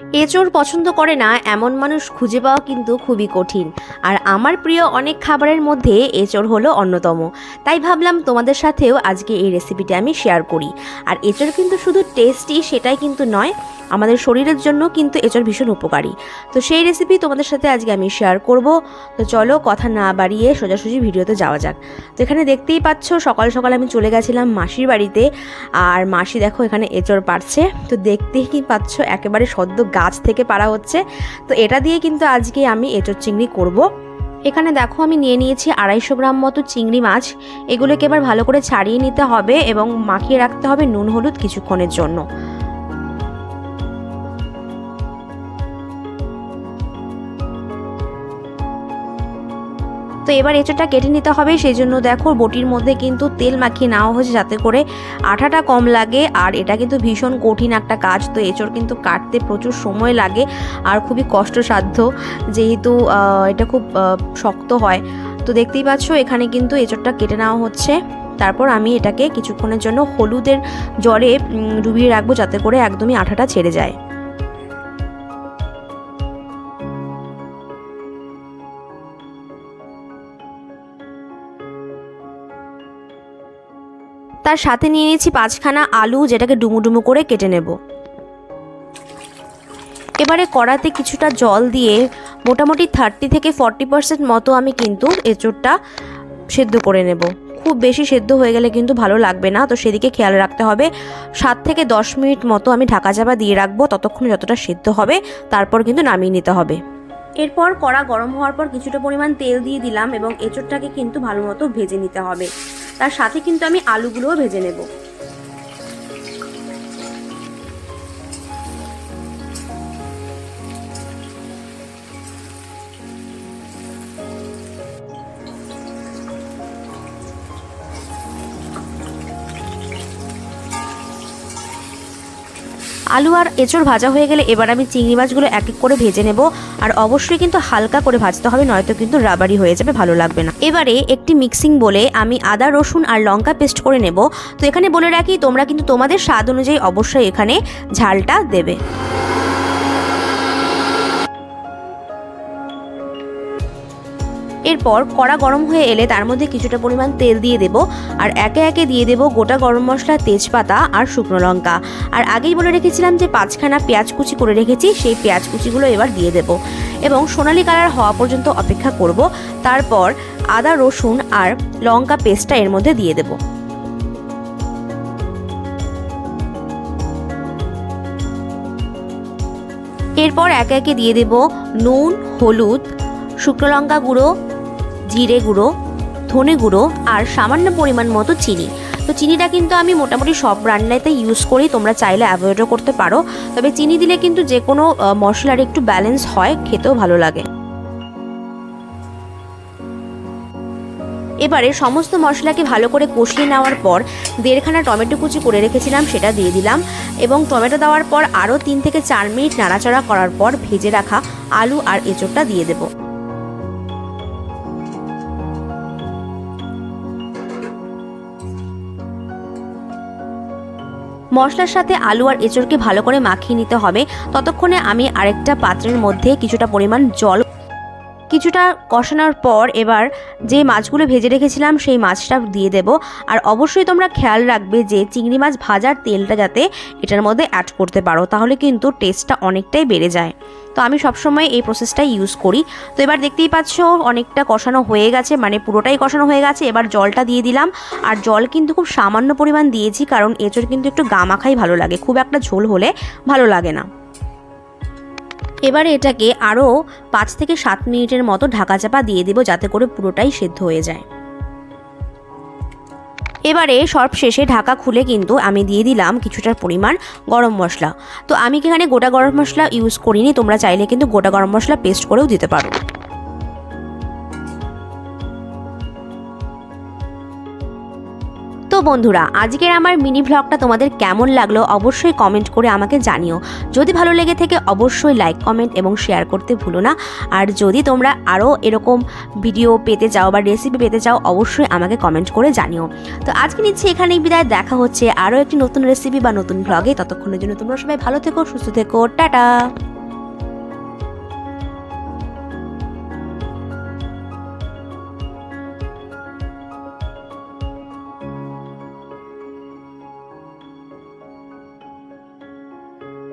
এঁচড় পছন্দ করে না, এমন মানুষ খুঁজে পাওয়া কিন্তু খুবই কঠিন। আর আমার প্রিয় অনেক খাবারের মধ্যে এঁচড় হলো অন্যতম। তাই ভাবলাম তোমাদের সাথেও আজকে এই রেসিপিটি আমি শেয়ার করি। আর এঁচড় কিন্তু শুধু টেস্টি সেটাই কিন্তু নয়, আমাদের শরীরের জন্য কিন্তু এঁচড় ভীষণ উপকারী। তো সেই রেসিপি তোমাদের সাথে আজকে আমি শেয়ার করব। তো চলো কথা না বাড়িয়ে সোজাসুজি ভিডিওতে যাওয়া যাক। তো এখানে দেখতেই পাচ্ছ, সকাল সকাল আমি চলে গেছিলাম মাসির বাড়িতে। আর মাসি দেখো এখানে এঁচড় পারছে। তো দেখতেই কি পাচ্ছ, একেবারে সদ্য গাছ থেকে পাড়া হচ্ছে। তো এটা দিয়ে কিন্তু আজকে আমি এঁচোর চিংড়ি করব। এখানে দেখো আমি নিয়ে নিয়েছি আড়াইশো গ্রাম মতো চিংড়ি মাছ। এগুলোকে এবার ভালো করে ছাড়িয়ে নিতে হবে এবং মাখিয়ে রাখতে হবে নুন, হলুদ কিছুক্ষণের জন্য। তো এবার এঁচোড়টা কেটে নিতে হবে, সেই জন্য দেখো বটির মধ্যে কিন্তু তেল মাখিয়ে নেওয়া হয়েছে যাতে করে আঠাটা কম লাগে। আর এটা কিন্তু ভীষণ কঠিন একটা কাজ, তো এঁচোড় কিন্তু কাটতে প্রচুর সময় লাগে আর খুবই কষ্টসাধ্য। যেহেতু এটা খুব শক্ত হয়। তো দেখতেই পাচ্ছ, এখানে কিন্তু এঁচোড়টা কেটে নেওয়া হচ্ছে। তারপর আমি এটাকে কিছুক্ষণের জন্য হলুদের জলে ডুবিয়ে রাখব যাতে করে একদমই আঠাটা ছেড়ে যায়। তার সাথে নিয়ে নিয়েছি পাঁচখানা আলু, যেটাকে ডুমু ডুমু করে কেটে নেব। এবারে কড়াতে কিছুটা জল দিয়ে মোটামুটি থার্টি থেকে ফর্টি পার্সেন্ট মতো আমি কিন্তু এঁচোড়টা সেদ্ধ করে নেব। খুব বেশি সেদ্ধ হয়ে গেলে কিন্তু ভালো লাগবে না, তো সেদিকে খেয়াল রাখতে হবে। সাত থেকে দশ মিনিট মতো আমি ঢাকা চাপা দিয়ে রাখব, ততক্ষণ যতটা সেদ্ধ হবে তারপর কিন্তু নামিয়ে নিতে হবে। এরপর কড়া গরম হওয়ার পর কিছুটা পরিমাণ তেল দিয়ে দিলাম এবং এঁচোড়টাকে কিন্তু ভালো মতো ভেজে নিতে হবে। তার সাথে কিন্তু আমি আলুগুলোও ভেজে নেব। আলু আর এঁচড় ভাজা হয়ে গেলে এবার আমি চিংড়ি মাছগুলো এক এক করে ভেজে নেব। আর অবশ্যই কিন্তু হালকা করে ভাজতে হবে, নয়তো কিন্তু রাবারি হয়ে যাবে, ভালো লাগবে না। এবারে একটি মিক্সিং বলে আমি আদা, রসুন আর লঙ্কা পেস্ট করে নেব। তো এখানে বলে রাখি, তোমরা কিন্তু তোমাদের স্বাদ অনুযায়ী অবশ্যই এখানে ঝালটা দেবে। এরপর কড়া গরম হয়ে এলে তার মধ্যে কিছুটা পরিমাণ তেল দিয়ে দেব আর একে একে দিয়ে দেব গোটা গরম মশলা, তেজপাতা আর শুকনো লঙ্কা। আর আগেই বলে রেখেছিলাম যে পাঁচখানা পেঁয়াজ কুচি করে রেখেছি, সেই পেঁয়াজ কুচিগুলো এবার দিয়ে দেব। এবং সোনালি কালার হওয়া পর্যন্ত অপেক্ষা করব। তারপর আদা, রসুন আর লঙ্কা পেস্টটা এর মধ্যে দিয়ে দেব। এরপর একে একে দিয়ে দেব নুন, হলুদ, শুকনো লঙ্কা গুঁড়ো জিরে গুঁড়ো, ধনে গুঁড়ো আর সামান্য পরিমাণ মতো চিনি। তো চিনিটা কিন্তু আমি মোটামুটি সব রান্নাতে ইউজ করি, তোমরা চাইলে অ্যাভয়েডও করতে পারো। তবে চিনি দিলে কিন্তু যে কোনো মশলার একটু ব্যালেন্স হয়, খেতেও ভালো লাগে। এবারে সমস্ত মশলাকে ভালো করে কষিয়ে নেওয়ার পর দেড়খানা টমেটো কুচি করে রেখেছিলাম, সেটা দিয়ে দিলাম। এবং টমেটো দেওয়ার পর আরও তিন থেকে চার মিনিট নাড়াচাড়া করার পর ভেজে রাখা আলু আর এঁচোড়টা দিয়ে দেবো। মশলার সাথে আলু আর এঁচড়কে ভালো করে মাখিয়ে নিতে হবে। ততক্ষণে আমি আরেকটা পাত্রের মধ্যে কিছুটা পরিমাণ জল কিছুটা কষানোর পর এবার যে মাছগুলো ভেজে রেখেছিলাম, সেই মাছটা দিয়ে দেব। আর অবশ্যই তোমরা খেয়াল রাখবে যে চিংড়ি মাছ ভাজার তেলটা যাতে এটার মধ্যে অ্যাড করতে পারো, তাহলে কিন্তু টেস্টটা অনেকটাই বেড়ে যায়। তো আমি সবসময় এই প্রসেসটাই ইউজ করি। তো এবার দেখতেই পাচ্ছ, অনেকটা কষানো হয়ে গেছে মানে পুরোটাই কষানো হয়ে গেছে। এবার জলটা দিয়ে দিলাম। আর জল কিন্তু খুব সামান্য পরিমাণ দিয়েছি, কারণ এঁচড় কিন্তু একটু গামাখাই ভালো লাগে। খুব একটা ঝোল হলে ভালো লাগে না। এবারে এটাকে আরও পাঁচ থেকে সাত মিনিটের মতো ঢাকা চাপা দিয়ে দেবো যাতে করে পুরোটাই সেদ্ধ হয়ে যায়। এবারে সব শেষে ঢাকা খুলে কিন্তু আমি দিয়ে দিলাম কিছুটার পরিমাণ গরম মশলা। তো আমি এখানে গোটা গরম মশলা ইউজ করিনি? তোমরা চাইলে কিন্তু গোটা গরম মশলা পেস্ট করেও দিতে পারো। তো বন্ধুরা, আজকের আমার মিনি ভ্লগটা তোমাদের কেমন লাগল অবশ্যই কমেন্ট করে আমাকে জানিও। যদি ভালো লেগে থেকে অবশ্যই লাইক কমেন্ট এবং শেয়ার করতে ভুলো না। আর যদি তোমরা আরও এরকম ভিডিও পেতে চাও বা রেসিপি পেতে চাও, অবশ্যই আমাকে কমেন্ট করে জানিও। তো আজকে নিচ্ছি এখানেই বিদায়, দেখা হচ্ছে আরও একটি নতুন রেসিপি বা নতুন ভ্লগে ততক্ষণের জন্য তোমরা সবাই ভালো থেকো, সুস্থ থেকো, টাটা!